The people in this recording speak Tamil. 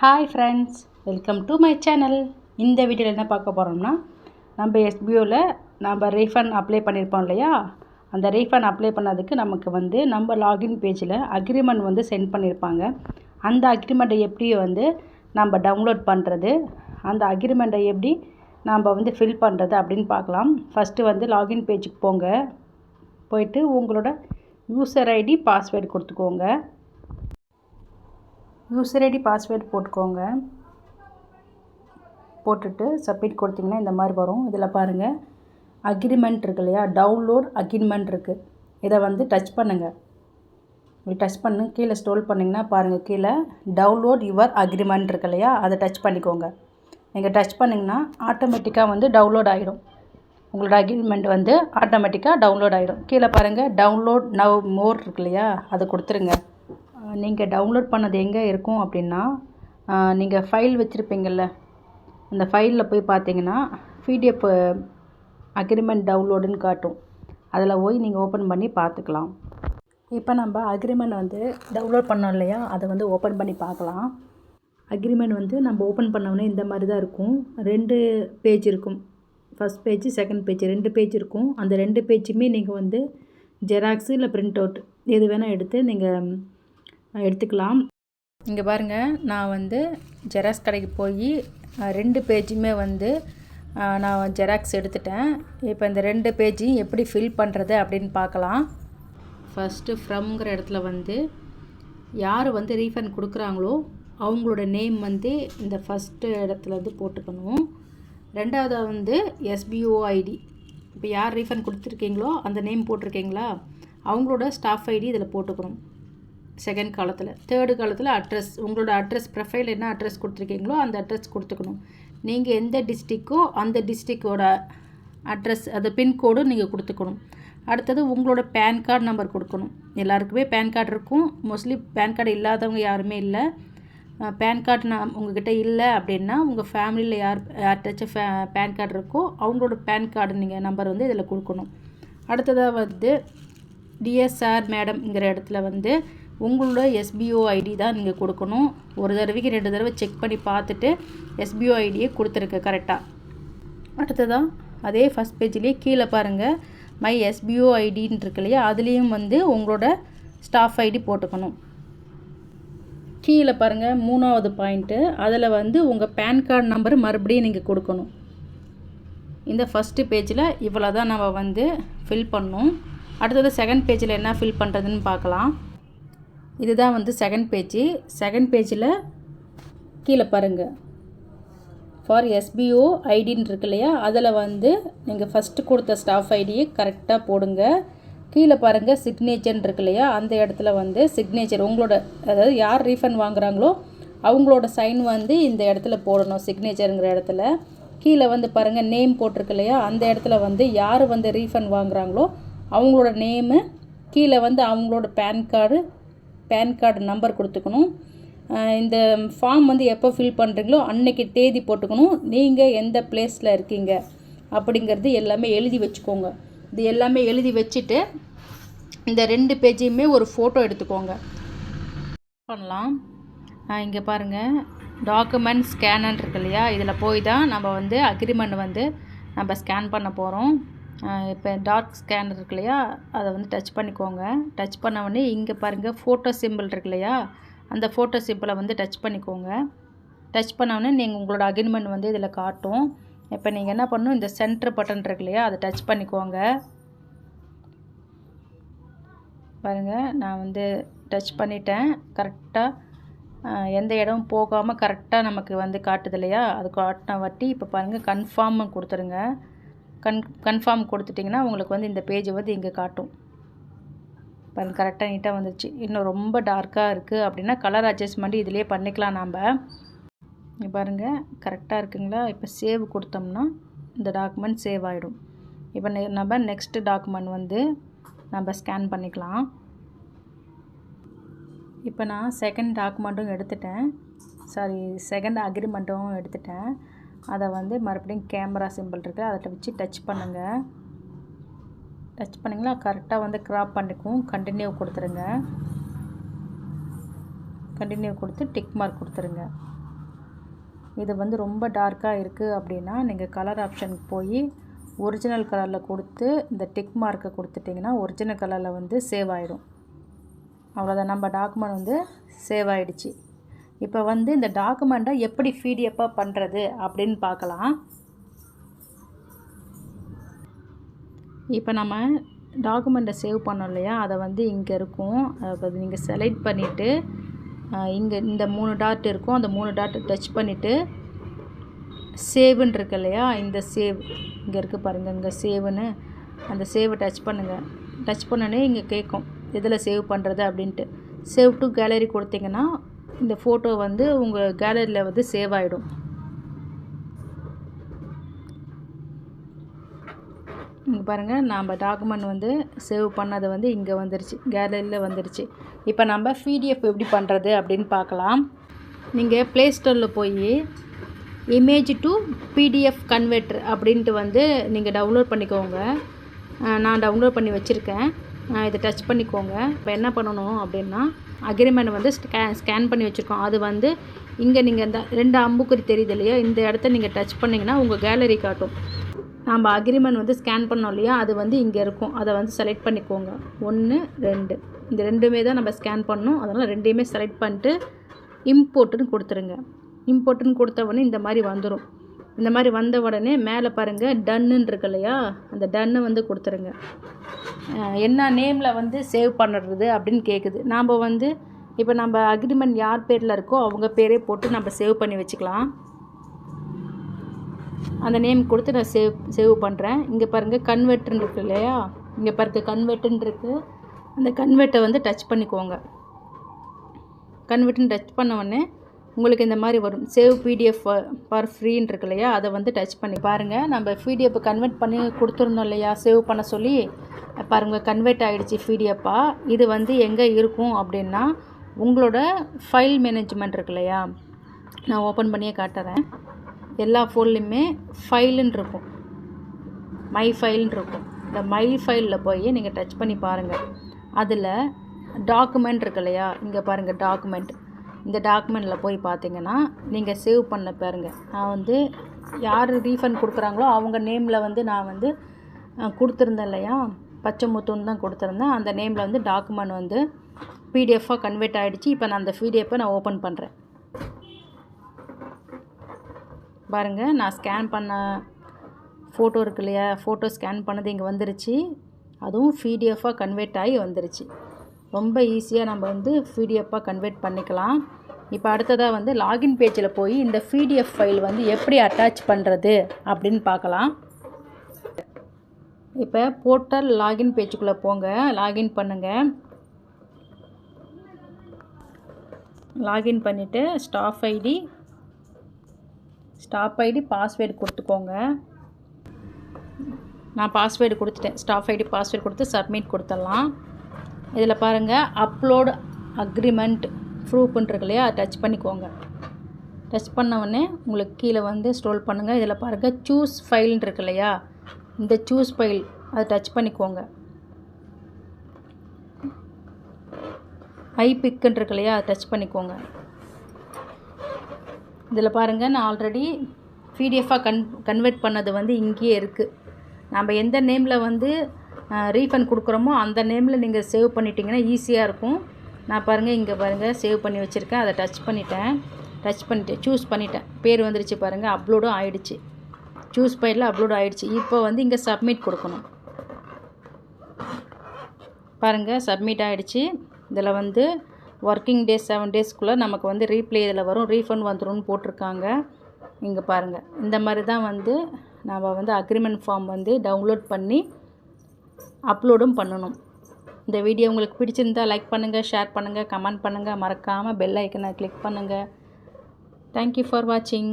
Hi friends welcome to my channel இந்த வீடியோவில் என்ன பார்க்க போகிறோம்னா நம்ம எஸ்பிஓவில் நம்ம ரீஃபண்ட் அப்ளை பண்ணியிருப்போம் இல்லையா? அந்த ரீஃபண்ட் அப்ளை பண்ணதுக்கு நமக்கு வந்து நம்ம லாகின் பேஜில் அக்ரிமெண்ட் வந்து சென்ட் பண்ணியிருப்பாங்க அந்த அக்ரிமெண்ட்டை எப்படி வந்து நம்ம டவுன்லோட் பண்ணுறது அந்த அக்ரிமெண்ட்டை எப்படி நாம் வந்து ஃபில் பண்ணுறது அப்படின்னு பார்க்கலாம். ஃபஸ்ட்டு வந்து லாகின் பேஜுக்கு போங்க. போயிட்டு உங்களோட யூசர் ஐடி பாஸ்வேர்டு கொடுத்துக்கோங்க. யூசர் ஐடி பாஸ்வேர்டு போட்டுக்கோங்க. போட்டுட்டு சப்மிட் கொடுத்தீங்கன்னா இந்த மாதிரி வரும். இதில் பாருங்கள் அக்ரிமெண்ட் இருக்கு இல்லையா? டவுன்லோட் அக்ரிமெண்ட் இருக்குது இதை வந்து டச் பண்ணுங்கள் இப்படி டச் பண்ணு. கீழே ஸ்டோல் பண்ணிங்கன்னா பாருங்கள் கீழே டவுன்லோட் யுவர் அக்ரிமெண்ட் இருக்கு இல்லையா? அதை டச் பண்ணிக்கோங்க. நீங்கள் டச் பண்ணிங்கன்னா ஆட்டோமேட்டிக்காக வந்து டவுன்லோட் ஆகிடும் உங்களோட அக்ரிமெண்ட் வந்து ஆட்டோமேட்டிக்காக டவுன்லோட் ஆகிடும் கீழே பாருங்கள் டவுன்லோட் நவ் மோர் இருக்கு இல்லையா? அதை கொடுத்துருங்க. நீங்கள் டவுன்லோட் பண்ணது எங்கே இருக்கும் அப்படின்னா நீங்கள் ஃபைல் வச்சுருப்பீங்கள்ல அந்த ஃபைலில் போய் பார்த்தீங்கன்னா பிடிஎஃப் அக்ரிமெண்ட் டவுன்லோடுன்னு காட்டும். அதில் போய் நீங்கள் ஓப்பன் பண்ணி பார்த்துக்கலாம் இப்போ நம்ம அக்ரிமெண்ட் வந்து டவுன்லோட் பண்ணோம் இல்லையா? அதை வந்து ஓப்பன் பண்ணி பார்க்கலாம் அக்ரிமெண்ட் வந்து நம்ம ஓப்பன் பண்ணோன்னே இந்த மாதிரி தான் இருக்கும். ரெண்டு பேஜ் இருக்கும். ஃபஸ்ட் பேஜ் செகண்ட் பேஜ் ரெண்டு பேஜ் இருக்கும். அந்த ரெண்டு பேஜுமே நீங்கள் வந்து ஜெராக்ஸு இல்லை பிரிண்ட் அவுட் எது வேணால் எடுத்து நீங்கள் எடுத்துக்கலாம். இங்கே பாருங்கள் நான் வந்து ஜெராக்ஸ் கடைக்கு போய் ரெண்டு பேஜுமே வந்து நான் ஜெராக்ஸ் எடுத்துட்டேன். இப்போ இந்த ரெண்டு பேஜையும் எப்படி ஃபில் பண்ணுறது அப்படின்னு பார்க்கலாம். ஃபஸ்ட்டு ஃப்ரம்ங்கிற இடத்துல வந்து யார் வந்து ரீஃபண்ட் கொடுக்குறாங்களோ அவங்களோட நேம் வந்து இந்த ஃபஸ்ட்டு இடத்துல வந்து போட்டுக்கணும். ரெண்டாவது வந்து எஸ்பிஓ ஐடி இப்போ யார் ரீஃபண்ட் கொடுத்துருக்கீங்களோ அந்த நேம் போட்டிருக்கீங்களா அவங்களோட ஸ்டாஃப் ஐடி இதில் போட்டுக்கணும். செகண்ட் காலத்தில் தேர்டு காலத்தில் அட்ரஸ் உங்களோட அட்ரஸ் ப்ரொஃபைல் என்ன அட்ரஸ் கொடுத்துருக்கீங்களோ அந்த அட்ரஸ் கொடுத்துக்கணும். நீங்கள் எந்த டிஸ்ட்ரிக்கோ அந்த டிஸ்ட்ரிக்கோட அட்ரஸ் அது பின்கோடும் நீங்கள் கொடுத்துக்கணும். அடுத்தது உங்களோட பேன் கார்டு நம்பர் கொடுக்கணும். எல்லாருக்குமே பேன் கார்டு இருக்கும். மோஸ்ட்லி பேன் கார்டு இல்லாதவங்க யாருமே இல்லை. பேன் கார்டு நான் உங்ககிட்ட இல்லை அப்படின்னா உங்கள் ஃபேமிலியில் யார் யார்கிட்டாச்சும் ஃபே பேன் கார்டு இருக்கோ அவங்களோட பேன் கார்டு நீங்கள் நம்பர் வந்து இதில் கொடுக்கணும். அடுத்ததாக வந்து டிஎஸ்ஆர் மேடம்ங்கிற இடத்துல வந்து உங்களோட எஸ்பிஓ ஐடி தான் நீங்கள் கொடுக்கணும். ஒரு தடவைக்கு ரெண்டு தடவை செக் பண்ணி பார்த்துட்டு எஸ்பிஓ ஐடியை கொடுத்துருக்க கரெக்டாக அடுத்ததான் அதே ஃபஸ்ட் பேஜ்லேயே கீழே பாருங்கள் மை எஸ்பிஓ ஐடின்னு இருக்கு இல்லையா? அதுலேயும் வந்து உங்களோட ஸ்டாஃப் ஐடி போட்டுக்கணும். கீழே பாருங்கள் மூணாவது பாயிண்ட்டு அதில் வந்து உங்கள் பேன் கார்டு நம்பர் மறுபடியும் நீங்கள் கொடுக்கணும். இந்த ஃபஸ்ட்டு பேஜில் இவ்வளோ தான் நம்ம வந்து ஃபில் பண்ணோம். அடுத்தது செகண்ட் பேஜில் என்ன ஃபில் பண்ணுறதுன்னு பார்க்கலாம். இதுதான் வந்து செகண்ட் பேஜ் செகண்ட் பேஜில் கீழே பாருங்கள் ஃபார் எஸ்பிஓ ஐடின்னு இருக்கு இல்லையா? அதில் வந்து நீங்கள் ஃபஸ்ட்டு கொடுத்த ஸ்டாஃப் ஐடியை கரெக்டாக போடுங்க. கீழே பாருங்கள் சிக்னேச்சர்னு இருக்கு இல்லையா? அந்த இடத்துல வந்து சிக்னேச்சர் உங்களோட அதாவது யார் ரீஃபண்ட் வாங்குகிறாங்களோ அவங்களோட சைன் வந்து இந்த இடத்துல போடணும் சிக்னேச்சருங்கிற இடத்துல. கீழே வந்து பாருங்கள் நேம் போட்டிருக்கு இல்லையா? அந்த இடத்துல வந்து யார் வந்து ரீஃபண்ட் வாங்குகிறாங்களோ அவங்களோட நேமு கீழே வந்து அவங்களோட PAN card PAN card number கொடுத்துக்கணும். இந்த ஃபார்ம் வந்து எப்போ ஃபில் பண்ணுறீங்களோ அன்னைக்கு தேதி போட்டுக்கணும். நீங்கள் எந்த பிளேஸில் இருக்கீங்க அப்படிங்கிறது எல்லாமே எழுதி வச்சுக்கோங்க. இது எல்லாமே எழுதி வச்சுட்டு இந்த ரெண்டு பேஜையுமே ஒரு ஃபோட்டோ எடுத்துக்கோங்க. பண்ணலாம். இங்கே பாருங்கள் டாக்குமெண்ட் ஸ்கேனன் இருக்கு இல்லையா? இதில் போய் தான் நம்ம வந்து அக்ரிமெண்ட் வந்து நம்ம ஸ்கேன் பண்ண போகிறோம் இப்போ டார்க் ஸ்கேனர் இருக்கு இல்லையா? அதை வந்து டச் பண்ணிக்கோங்க. டச் பண்ண உடனே இங்கே பாருங்கள் ஃபோட்டோ சிம்பிள் இருக்கு இல்லையா? அந்த ஃபோட்டோ சிம்பிளை வந்து டச் பண்ணிக்கோங்க. டச் பண்ணொடனே நீங்கள் உங்களோட அக்ரிமெண்ட் வந்து இதில் காட்டும். இப்போ நீங்கள் என்ன பண்ணணும் இந்த சென்டர் பட்டன் இருக்கு இல்லையா? அதை டச் பண்ணிக்கோங்க. பாருங்கள் நான் வந்து டச் பண்ணிட்டேன். கரெக்டாக எந்த இடம் போகாமல் கரெக்டாக நமக்கு வந்து காட்டுது இல்லையா? அது காட்டின வட்டி இப்போ பாருங்கள் கன்ஃபார்ம் கொடுத்துருங்க. கன் கன்ஃபார்ம் கொடுத்துட்டிங்கன்னா உங்களுக்கு வந்து இந்த பேஜ் வந்து இங்கே காட்டும். பாருங்கள் கரெக்டாக நீட்டாக வந்துருச்சு. இன்னும் ரொம்ப டார்க்காக இருக்குது அப்படின்னா கலர் அட்ஜஸ்ட்மெண்ட் இதிலே பண்ணிக்கலாம் நாம். இங்கே பாருங்கள் கரெக்டாக இருக்குங்களா? இப்போ சேவ் கொடுத்தோம்னா இந்த டாக்குமெண்ட் சேவ் ஆகிடும் இப்போ நம்ம நெக்ஸ்ட்டு டாக்குமெண்ட் வந்து நம்ம ஸ்கேன் பண்ணிக்கலாம். இப்போ நான் செகண்ட் டாக்குமெண்ட்டும் எடுத்துட்டேன். சாரி செகண்ட் அக்ரிமெண்ட்டும் எடுத்துட்டேன். அதை வந்து மறுபடியும் கேமரா சிம்பிள் இருக்குது அதை வச்சு டச் பண்ணுங்கள் டச் பண்ணிங்களா கரெக்டாக வந்து க்ராப் பண்ணிக்கும். கண்டினியூ கொடுத்துருங்க. கண்டினியூ கொடுத்து டிக் மார்க் கொடுத்துருங்க. இது வந்து ரொம்ப டார்க்காக இருக்குது அப்படின்னா நீங்கள் கலர் ஆப்ஷனுக்கு போய் ஒரிஜினல் கலரில் கொடுத்து இந்த டிக் மார்க்கை கொடுத்துட்டிங்கன்னா ஒரிஜினல் கலரில் வந்து சேவ் ஆகிடும் அவ்வளோதான் நம்ம டாக்குமெண்ட் வந்து சேவ் ஆகிடுச்சு இப்போ வந்து இந்த டாக்குமெண்ட்டை எப்படி பிடிஎஃப்பாக பண்ணுறது அப்படின்னு பார்க்கலாம். இப்போ நம்ம டாக்குமெண்ட்டை சேவ் பண்ணோம் இல்லையா? அதை வந்து இங்கே இருக்கும். அதை நீங்கள் செலக்ட் பண்ணிவிட்டு இங்கே இந்த மூணு டாட் இருக்கும். அந்த மூணு டாட் டச் பண்ணிவிட்டு சேவுன்னு இருக்கு இல்லையா? இந்த சேவ் இங்கே இருக்குது பாருங்கள் இங்கே சேவுன்னு அந்த சேவை டச் பண்ணுங்கள் டச் பண்ணோன்னே இங்கே கேட்கும். எதில் சேவ் பண்ணுறது அப்படின்ட்டு. சேவ் டு கேலரி கொடுத்தீங்கன்னா இந்த ஃபோட்டோ வந்து உங்கள் கேலரியில் வந்து சேவ் ஆகிடும் இங்கே பாருங்கள் நம்ம டாக்குமெண்ட் வந்து சேவ் பண்ணது வந்து இங்கே வந்துருச்சு கேலரியில் வந்துருச்சு. இப்போ நம்ம பிடிஎஃப் எப்படி பண்ணுறது அப்படின்னு பார்க்கலாம். நீங்கள் ப்ளே ஸ்டோரில் போய் இமேஜ் டு பிடிஎஃப் கன்வெர்ட்ரு அப்படின்ட்டு வந்து நீங்கள் டவுன்லோட் பண்ணிக்கோங்க. நான் டவுன்லோட் பண்ணி வச்சுருக்கேன். இதை டச் பண்ணிக்கோங்க. இப்போ என்ன பண்ணணும் அப்படின்னா அக்ரிமெண்ட் வந்து ஸ்கே ஸ்கேன் பண்ணி வச்சுருக்கோம். அது வந்து இங்கே நீங்கள் இந்த ரெண்டு அம்புக்குறி தெரியுது இல்லையா? இந்த இடத்த நீங்கள் டச் பண்ணிங்கன்னா உங்கள் கேலரி காட்டும். நம்ம அக்ரிமெண்ட் வந்து ஸ்கேன் பண்ணோம் இல்லையா? அது வந்து இங்கே இருக்கும். அதை வந்து செலக்ட் பண்ணிக்கோங்க. ஒன்று ரெண்டு. இந்த ரெண்டுமே தான் நம்ம ஸ்கேன் பண்ணோம். அதனால் ரெண்டையுமே செலக்ட் பண்ணிட்டு இம்போர்ட்டுன்னு கொடுத்துருங்க. இம்போர்ட்டுன்னு கொடுத்த உடனே இந்த மாதிரி வந்துடும் இந்த மாதிரி வந்த உடனே மேலே பாருங்கள் டன்னுன்னு இருக்கு இல்லையா அந்த டன்னு வந்து கொடுத்துருங்க. என்ன நேமில் வந்து சேவ் பண்ணுறது அப்படின்னு கேட்குது நாம் வந்து இப்போ நம்ம அக்ரிமெண்ட் யார் பேரில் இருக்கோ அவங்க பேரே போட்டு நம்ம சேவ் பண்ணி வச்சுக்கலாம். அந்த நேம் கொடுத்து நான் சேவ் சேவ் பண்ணுறேன் இங்கே பாருங்கள் கன்வெர்ட்னு இருக்கு இல்லையா? இங்கே பாருங்க கன்வெர்ட்டுன்னு இருக்குது அந்த கன்வெர்ட்டை வந்து டச் பண்ணிக்கோங்க. கன்வெர்ட்னு டச் பண்ண உடனே உங்களுக்கு இந்த மாதிரி வரும். சேவ் பிடிஎஃப் ஃபார் ஃப்ரீன்னு இருக்கு இல்லையா? அதை வந்து டச் பண்ணி பாருங்கள் நம்ம பிடிஎஃப் கன்வெர்ட் பண்ணி கொடுத்துருந்தோம் இல்லையா? சேவ் பண்ண சொல்லி பாருங்கள் கன்வெர்ட் ஆகிடுச்சு பிடிஎஃபாக இது வந்து எங்கே இருக்கும் அப்படின்னா உங்களோட ஃபைல் மேனேஜ்மெண்ட் இருக்கு இல்லையா? நான் ஓப்பன் பண்ணியே காட்டுறேன். எல்லா ஃபோன்லேயுமே ஃபைலுன்னு இருக்கும். மை ஃபைல்னு இருக்கும். இந்த மை ஃபைலில் போய் நீங்கள் டச் பண்ணி பாருங்கள் அதில் டாக்குமெண்ட் இருக்கு இல்லையா? இங்கே பாருங்கள் டாக்குமெண்ட் இந்த டாக்குமெண்ட்டில் போய் பார்த்தீங்கன்னா நீங்கள் சேவ் பண்ண பாருங்க. நான் வந்து யார் ரீஃபண்ட் கொடுக்குறாங்களோ அவங்க நேமில் வந்து நான் வந்து கொடுத்துருந்தேன் இல்லையா? பச்சை முத்துன்னு தான் கொடுத்துருந்தேன். அந்த நேமில் வந்து டாக்குமெண்ட் வந்து பிடிஎஃபாக கன்வெர்ட் ஆகிடுச்சு இப்போ நான் அந்த பிடிஎஃப்பை நான் ஓப்பன் பண்ணுறேன் பாருங்கள் நான் ஸ்கேன் பண்ண ஃபோட்டோ இருக்கு இல்லையா? ஃபோட்டோ ஸ்கேன் பண்ணது இங்கே வந்துருச்சு. அதுவும் பிடிஎஃபாக கன்வெர்ட் ஆகி வந்துருச்சு. ரொம்ப ஈஸியாக நம்ம வந்து பிடிஎஃபாக கன்வெர்ட் பண்ணிக்கலாம். இப்போ அடுத்ததாக வந்து லாகின் பேஜில் போய் இந்த பிடிஎஃப் ஃபைல் வந்து எப்படி அட்டாச் பண்ணுறது அப்படின்னு பார்க்கலாம். இப்போ போர்ட்டல் லாகின் பேஜுக்குள்ளே போங்க. லாகின் பண்ணுங்கள் லாகின் பண்ணிவிட்டு staff ID staff ID password கொடுத்துக்கோங்க. நான் பாஸ்வேர்டு கொடுத்துட்டேன். ஸ்டாஃப் ஐடி பாஸ்வேர்டு கொடுத்து சப்மிட் கொடுத்துடலாம். இதில் பாருங்கள் அப்லோடு அக்ரிமெண்ட் ப்ரூஃப்னு இருக்கு இல்லையா டச் பண்ணிக்கோங்க. டச் பண்ணவொடனே உங்களுக்கு கீழே வந்து ஸ்ட்ரோல் பண்ணுங்கள் இதில் பாருங்கள் சூஸ் ஃபைல்னு இருக்கு இல்லையா இந்த சூஸ் ஃபைல் அதை டச் பண்ணிக்கோங்க. ஐ பிக்குன்னு இருக்கு இல்லையா அதை டச் பண்ணிக்கோங்க. இதில் பாருங்கள் நான் ஆல்ரெடி பிடிஎஃபாக கன் கன்வெர்ட் பண்ணது வந்து இங்கேயே இருக்குது நம்ம எந்த நேமில் வந்து ரீஃபண்ட் கொடுக்குறோமோ அந்த நேமில் நீங்கள் சேவ் பண்ணிட்டீங்கன்னா ஈஸியாக இருக்கும். நான் பாருங்கள் இங்கே பாருங்கள் சேவ் பண்ணி வச்சுருக்கேன். அதை டச் பண்ணிட்டேன். டச் பண்ணிட்டேன். சூஸ் பண்ணிட்டேன். பேர் வந்துருச்சு பாருங்கள் அப்லோடும் ஆயிடுச்சு. சூஸ் ஃபைலில் அப்லோட் ஆயிடுச்சு. இப்போ வந்து இங்கே சப்மிட் கொடுக்கணும். பாருங்கள் சப்மிட் ஆகிடுச்சு இதில் வந்து ஒர்க்கிங் டேஸ் செவன் டேஸ்க்குள்ளே நமக்கு வந்து ரீப்ளே இதில் வரும். ரீஃபண்ட் வந்துரும்னு போட்டிருக்காங்க. இங்கே பாருங்கள் இந்த மாதிரி தான் வந்து நம்ம வந்து அக்ரிமெண்ட் ஃபார்ம் வந்து டவுன்லோட் பண்ணி அப்லோடும் பண்ணணும். இந்த வீடியோ உங்களுக்கு பிடிச்சிருந்தா லைக் பண்ணுங்கள் ஷேர் பண்ணுங்கள் கமெண்ட் பண்ணுங்கள் மறக்காமல் பெல் ஐக்கனை கிளிக் பண்ணுங்கள் தேங்க்யூ ஃபார் வாட்சிங்